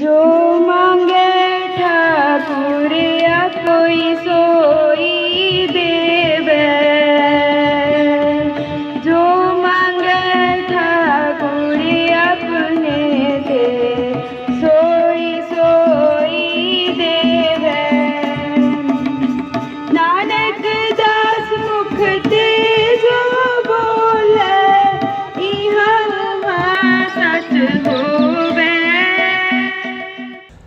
जो मांगे था पूरे या कोई सो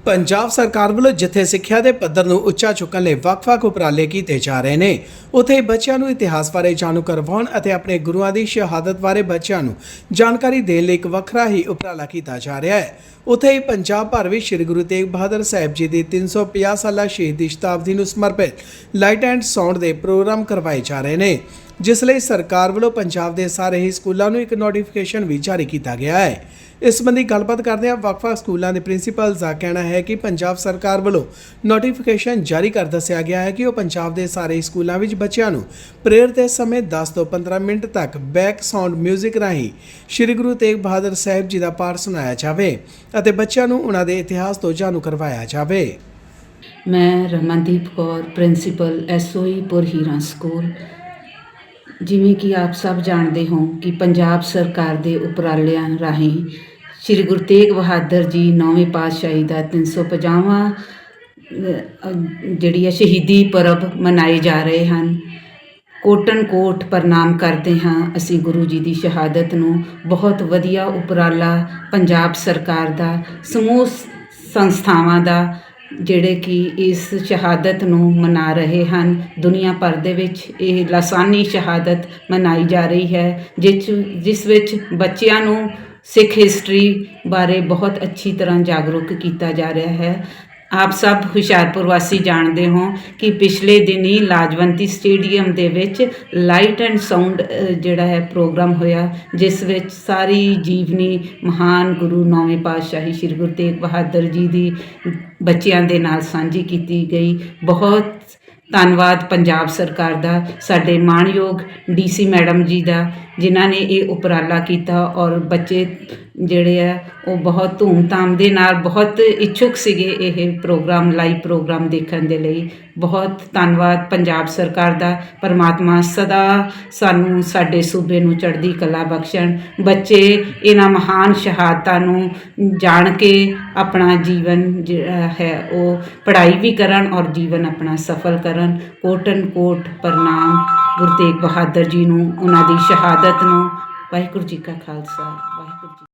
ਪੰਜਾਬ ਸਰਕਾਰ ਵੱਲੋਂ ਜਿੱਥੇ ਸਿੱਖਿਆ ਦੇ ਪੱਧਰ ਨੂੰ ਉੱਚਾ ਚੁੱਕਣ ਲਈ ਵੱਖ-ਵੱਖ ਉਪਰਾਲੇ ਕੀਤੇ ਜਾ ਰਹੇ ਨੇ, ਉੱਥੇ ਬੱਚਿਆਂ ਨੂੰ ਇਤਿਹਾਸ ਬਾਰੇ ਜਾਣੂ ਕਰਵਾਉਣ ਅਤੇ ਆਪਣੇ ਗੁਰੂਆਂ ਦੀ ਸ਼ਹਾਦਤ ਬਾਰੇ ਬੱਚਿਆਂ ਨੂੰ ਜਾਣਕਾਰੀ ਦੇਣ ਲਈ ਇੱਕ ਵੱਖਰਾ ਹੀ ਉਪਰਾਲਾ ਕੀਤਾ ਜਾ ਰਿਹਾ ਹੈ। ਉੱਥੇ ਹੀ ਪੰਜਾਬ ਭਰ ਵਿੱਚ ਸ੍ਰੀ ਗੁਰੂ ਤੇਗ ਬਹਾਦਰ ਸਾਹਿਬ ਜੀ ਦੀ 350 ਸਾਲਾ ਸ਼ਹੀਦੀ ਸ਼ਤਾਬਦੀ ਨੂੰ ਸਮਰਪਿਤ ਲਾਈਟ ਐਂਡ ਸਾਊਂਡ ਦੇ ਪ੍ਰੋਗਰਾਮ ਕਰਵਾਏ ਜਾ ਰਹੇ ਨੇ, ਜਿਸ ਲਈ ਸਰਕਾਰ ਵੱਲੋਂ ਪੰਜਾਬ ਦੇ ਸਾਰੇ ਹੀ ਸਕੂਲਾਂ ਨੂੰ ਇੱਕ ਨੋਟੀਫਿਕੇਸ਼ਨ ਵੀ ਜਾਰੀ ਕੀਤਾ ਗਿਆ ਹੈ। ਇਸ ਸੰਬੰਧੀ ਗੱਲਬਾਤ ਕਰਦੇ ਹਾਂ ਵੱਖ-ਵੱਖ ਸਕੂਲਾਂ ਦੇ ਪ੍ਰਿੰਸੀਪਲਸ ਦਾ ਕਹਿਣਾ ਹੈ ਕਿ ਪੰਜਾਬ ਸਰਕਾਰ ਵੱਲੋਂ ਨੋਟੀਫਿਕੇਸ਼ਨ ਜਾਰੀ ਕਰ ਦੱਸਿਆ ਗਿਆ ਹੈ ਕਿ ਉਹ ਪੰਜਾਬ ਦੇ ਸਾਰੇ ਸਕੂਲਾਂ ਵਿੱਚ ਬੱਚਿਆਂ ਨੂੰ ਪ੍ਰੇਅਰ ਦੇ ਸਮੇਂ 10 ਤੋਂ 15 ਮਿੰਟ ਤੱਕ ਬੈਕ ਸਾਊਂਡ 뮤직 ਰਾਹੀਂ ਸ੍ਰੀ ਗੁਰੂ ਤੇਗ ਬਹਾਦਰ ਸਾਹਿਬ ਜੀ ਦਾ ਪਾਠ ਸੁਣਾਇਆ ਜਾਵੇ ਅਤੇ ਬੱਚਿਆਂ ਨੂੰ ਉਹਨਾਂ ਦੇ ਇਤਿਹਾਸ ਤੋਂ ਜਾਣੂ ਕਰਵਾਇਆ ਜਾਵੇ। ਮੈਂ ਰਮਨਦੀਪ ਕੌਰ, ਪ੍ਰਿੰਸੀਪਲ ਐਸਓਈ ਪੁਰ ਹੀਰਾ ਸਕੂਲ। ਜਿਵੇਂ ਕਿ ਆਪ ਸਭ ਜਾਣਦੇ ਹੋ ਕਿ ਪੰਜਾਬ ਸਰਕਾਰ ਦੇ ਉਪਰਾਲਿਆਂ ਰਾਹੀਂ ਸ੍ਰੀ ਗੁਰੂ ਤੇਗ ਬਹਾਦਰ ਜੀ ਨੌਵੇਂ ਪਾਤਸ਼ਾਹੀ ਦਾ 350ਵਾਂ ਅਹ, ਜਿਹੜੀ ਹੈ ਸ਼ਹੀਦੀ ਪਰਬ ਮਨਾਏ ਜਾ ਰਹੇ ਹਨ। ਕੋਟਨ ਕੋਟ ਪ੍ਰਣਾਮ ਕਰਦੇ ਹਾਂ ਅਸੀਂ ਗੁਰੂ ਜੀ ਦੀ ਸ਼ਹਾਦਤ ਨੂੰ। ਬਹੁਤ ਵਧੀਆ ਉਪਰਾਲਾ ਪੰਜਾਬ ਸਰਕਾਰ ਦਾ ਸਮੂਹ ਸੰਸਥਾਵਾਂ ਦਾ ਜਿਹੜੇ ਕਿ ਇਸ ਸ਼ਹਾਦਤ ਨੂੰ ਮਨਾ ਰਹੇ ਹਨ। ਦੁਨੀਆ ਭਰ ਦੇ ਵਿੱਚ ਇਹ ਲਾਸਾਨੀ ਸ਼ਹਾਦਤ ਮਨਾਈ ਜਾ ਰਹੀ ਹੈ ਜਿਸ ਜਿਸ ਵਿੱਚ ਬੱਚਿਆਂ ਨੂੰ ਸਿੱਖ ਹਿਸਟਰੀ ਬਾਰੇ ਬਹੁਤ ਅੱਛੀ ਤਰ੍ਹਾਂ ਜਾਗਰੂਕ ਕੀਤਾ ਜਾ ਰਿਹਾ ਹੈ। ਆਪ ਸਭ ਹੁਸ਼ਿਆਰਪੁਰ ਵਾਸੀ ਜਾਣਦੇ ਹੋ ਕਿ ਪਿਛਲੇ ਦਿਨੀ ਲਾਜਵੰਤੀ ਸਟੇਡੀਅਮ ਦੇ ਵਿੱਚ ਲਾਈਟ ਐਂਡ ਸਾਊਂਡ ਜਿਹੜਾ ਹੈ ਪ੍ਰੋਗਰਾਮ ਹੋਇਆ, ਜਿਸ ਵਿੱਚ ਸਾਰੀ ਜੀਵਨੀ ਮਹਾਨ ਗੁਰੂ ਨੌਵੇਂ ਪਾਤਸ਼ਾਹੀ ਸ੍ਰੀ ਗੁਰੂ ਤੇਗ ਬਹਾਦਰ ਜੀ ਦੀ ਬੱਚਿਆਂ ਦੇ ਨਾਲ ਸਾਂਝੀ ਕੀਤੀ ਗਈ। ਬਹੁਤ ਧੰਨਵਾਦ ਪੰਜਾਬ ਸਰਕਾਰ ਦਾ, ਸਾਡੇ ਮਾਣਯੋਗ ਡੀਸੀ ਮੈਡਮ ਜੀ ਦਾ, ਜਿਨ੍ਹਾਂ ਨੇ ਇਹ ਉਪਰਾਲਾ ਕੀਤਾ ਔਰ ਬੱਚੇ ਜਿਹੜੇ ਆ, ਉਹ ਬਹੁਤ ਧੂਮਧਾਮ ਦੇ ਨਾਲ ਬਹੁਤ ਇੱਛੁਕ ਸੀਗੇ ਇਹ ਪ੍ਰੋਗਰਾਮ, ਲਾਈਵ ਪ੍ਰੋਗਰਾਮ ਦੇਖਣ ਦੇ ਲਈ। ਬਹੁਤ ਧੰਨਵਾਦ ਪੰਜਾਬ ਸਰਕਾਰ ਦਾ। ਪਰਮਾਤਮਾ ਸਦਾ ਸਾਨੂੰ ਸਾਡੇ ਸੂਬੇ ਨੂੰ ਚੜ੍ਹਦੀ ਕਲਾ ਬਖਸ਼ਣ। ਬੱਚੇ ਇਹਨਾਂ ਮਹਾਨ ਸ਼ਹਾਦਤਾਂ ਨੂੰ ਜਾਣ ਕੇ ਆਪਣਾ ਜੀਵਨ ਜਿਹੜਾ ਹੈ, ਉਹ ਪੜ੍ਹਾਈ ਵੀ ਕਰਨ ਔਰ ਜੀਵਨ ਆਪਣਾ ਸਫਲ ਕਰਨ। ਕੋਟਨ ਕੋਟ ਪ੍ਰਣਾਮ। ਗੁਰੂ ਤੇਗ ਬਹਾਦਰ ਜੀ ਨੂੰ, ਉਹਨਾਂ ਦੀ ਸ਼ਹਾਦਤ ਨੂੰ। ਵਾਹਿਗੁਰੂ ਜੀ ਕਾ ਖਾਲਸਾ। ਵਾਹਿਗੁਰੂ